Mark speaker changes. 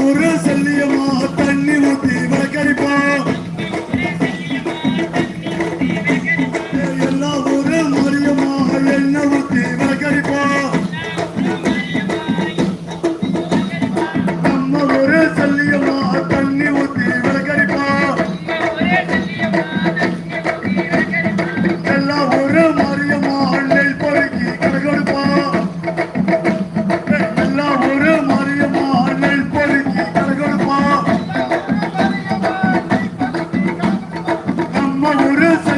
Speaker 1: ஊரு cell I'm your Mayores.